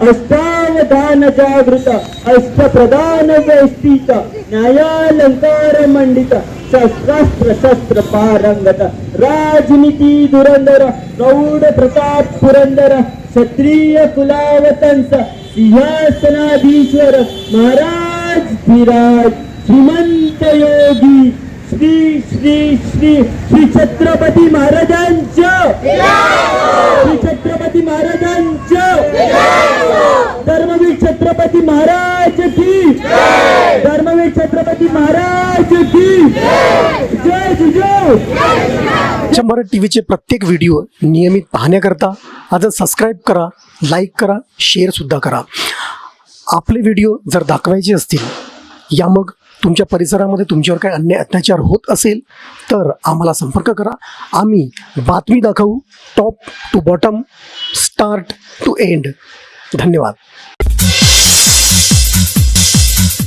अष्टावधान जागृत अष्टप्रधान वेष्टित न्यायालंकार मंडित शस्त्रास्त्र शस्त्र पारंगत राजनीती धुरंधर प्रौढ प्रताप पुरंदर क्षत्रिय कुलावतंस सिंहासनाधीश्वर महाराज धीराज श्रीमंत योगी श्री श्री श्री श्री छत्रपती महाराजांच्या श्री छत्रपती महाराजांच्या धर्मवीर छत्रपती महाराज की धर्मवीर छत्रपती महाराज की? जय जय शंभर टी व्हीचे प्रत्येक व्हिडिओ नियमित पाहण्याकरता आजच सबस्क्राईब करा लाईक करा शेअरसुद्धा करा. आपले व्हिडिओ जर दाखवायचे असतील या मग तुमच्या परिसरामध्ये तुमच्यावर काही अन्याय अत्याचार होत असेल तर आम्हाला संपर्क करा. आम्ही बातमी दाखवू top to bottom start to end धन्यवाद.